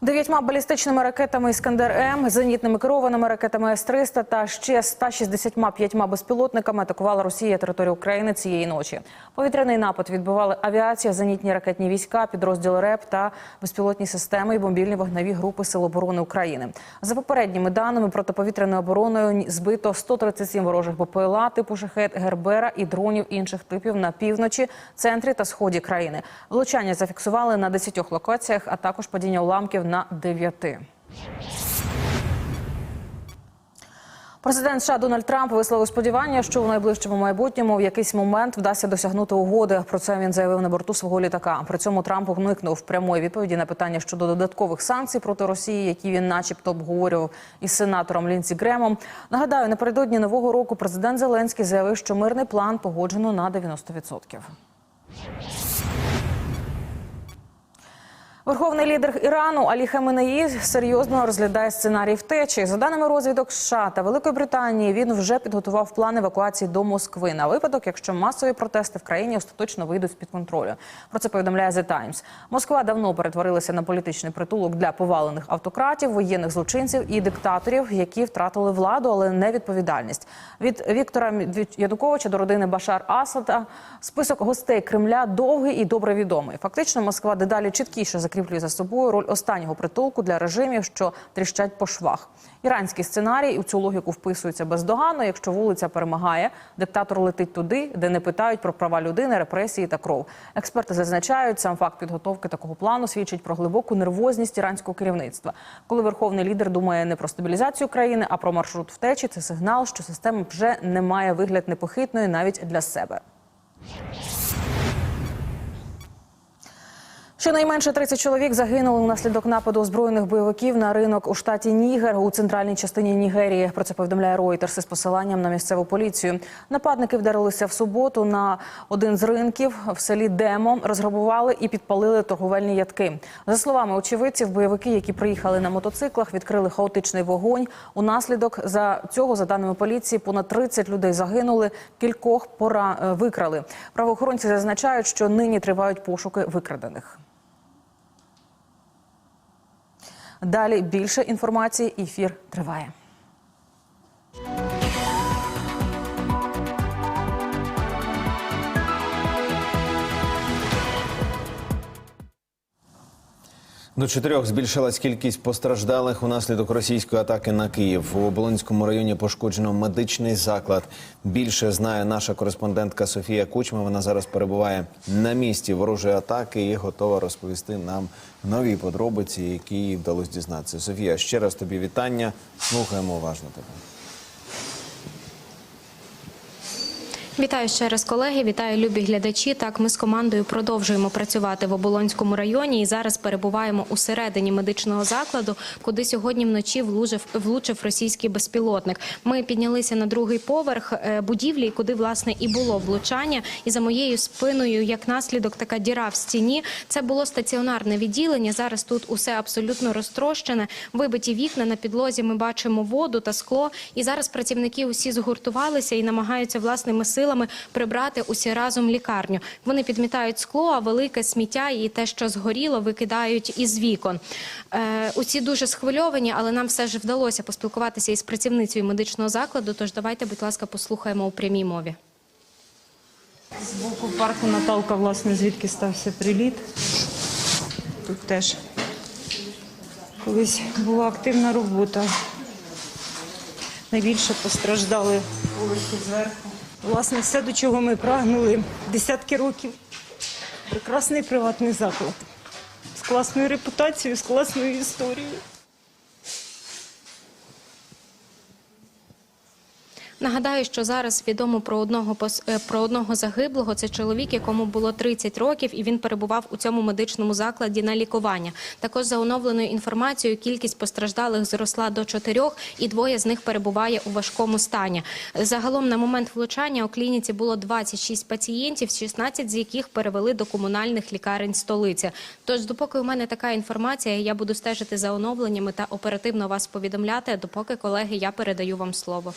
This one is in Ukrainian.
Дев'ятьма балістичними ракетами Іскандер М, зенітними керованими ракетами С-300 та ще 165 безпілотниками атакувала Росія територію України цієї ночі. Повітряний напад відбивали авіація, зенітні ракетні війська, підрозділи РЕП та безпілотні системи і бомбільні вогневі групи Сил оборони України. За попередніми даними протиповітряною обороною збито 137 ворожих БПЛА типу шахет Гербера і дронів інших типів на півночі, центрі та сході країни. Влучання зафіксували на 10 локаціях, а також падіння уламків на 9. Президент США Дональд Трамп висловив сподівання, що в найближчому майбутньому в якийсь момент вдасться досягнути угоди. Про це він заявив на борту свого літака. При цьому Трамп уникнув прямої відповіді на питання щодо додаткових санкцій проти Росії, які він, начебто, обговорював із сенатором Лінсі Гремом. Нагадаю, напередодні нового року президент Зеленський заявив, що мирний план погоджено на 90%. Верховний лідер Ірану Алі Хаменеї серйозно розглядає сценарій втечі. За даними розвідок США та Великої Британії, він вже підготував план евакуації до Москви на випадок, якщо масові протести в країні остаточно вийдуть з під контролю. Про це повідомляє The Times. Москва давно перетворилася на політичний притулок для повалених автократів, воєнних злочинців і диктаторів, які втратили владу, але не відповідальність. Від Віктора Януковича до родини Башар Асада список гостей Кремля довгий і добре відомий. Фактично, Москва дедалі чіткіше закріплює за собою роль останнього притулку для режимів, що тріщать по швах. Іранський сценарій у цю логіку вписується бездоганно. Якщо вулиця перемагає, диктатор летить туди, де не питають про права людини, репресії та кров. Експерти зазначають, сам факт підготовки такого плану свідчить про глибоку нервозність іранського керівництва. Коли верховний лідер думає не про стабілізацію країни, а про маршрут втечі, це сигнал, що система вже не має вигляд непохитної навіть для себе. Щонайменше 30 чоловік загинули внаслідок нападу озброєних бойовиків на ринок у штаті Нігер у центральній частині Нігерії. Про це повідомляє Reuters із посиланням на місцеву поліцію. Нападники вдарилися в суботу на один з ринків в селі Демо, розграбували і підпалили торговельні ядки. За словами очевидців, бойовики, які приїхали на мотоциклах, відкрили хаотичний вогонь. Унаслідок за цього, за даними поліції, понад 30 людей загинули, кількох пора е, викрали. Правоохоронці зазначають, що нині тривають пошуки викрадених. Далі більше інформації. Ефір триває. До чотирьох збільшилась кількість постраждалих унаслідок російської атаки на Київ. У Оболонському районі пошкоджено медичний заклад. Більше знає наша кореспондентка Софія Кучма. Вона зараз перебуває на місці ворожої атаки і готова розповісти нам нові подробиці, які їй вдалося дізнатися. Софія, ще раз тобі вітання. Слухаємо уважно тебе. Вітаю ще раз, колеги. Вітаю, любі глядачі. Так, ми з командою продовжуємо працювати в Оболонському районі і зараз перебуваємо у середині медичного закладу, куди сьогодні вночі влучив, влучив російський безпілотник. Ми піднялися на другий поверх е, будівлі, куди власне і було влучання. І за моєю спиною, як наслідок, така діра в стіні. Це було стаціонарне відділення. Зараз тут усе абсолютно розтрощене. Вибиті вікна на підлозі. Ми бачимо воду та скло. І зараз працівники усі згуртувалися і намагаються власними силами прибрати усі разом лікарню. Вони підмітають скло, а велике сміття і те, що згоріло, викидають із вікон. Е, усі дуже схвильовані, але нам все ж вдалося поспілкуватися із працівницею медичного закладу. Тож давайте, будь ласка, послухаємо у прямій мові. З боку парку Наталка, власне, звідки стався приліт. Тут теж колись була активна робота. Найбільше постраждали вулиці зверху. Власне, все, до чого ми прагнули десятки років. Прекрасний приватний заклад з класною репутацією, з класною історією. Нагадаю, що зараз відомо про одного е, про одного загиблого. Це чоловік, якому було 30 років, і він перебував у цьому медичному закладі на лікування. Також за оновленою інформацією, кількість постраждалих зросла до чотирьох, і двоє з них перебуває у важкому стані. Загалом на момент влучання у клініці було 26 пацієнтів, 16 з яких перевели до комунальних лікарень столиці. Тож, допоки у мене така інформація, я буду стежити за оновленнями та оперативно вас повідомляти. Допоки колеги, я передаю вам слово.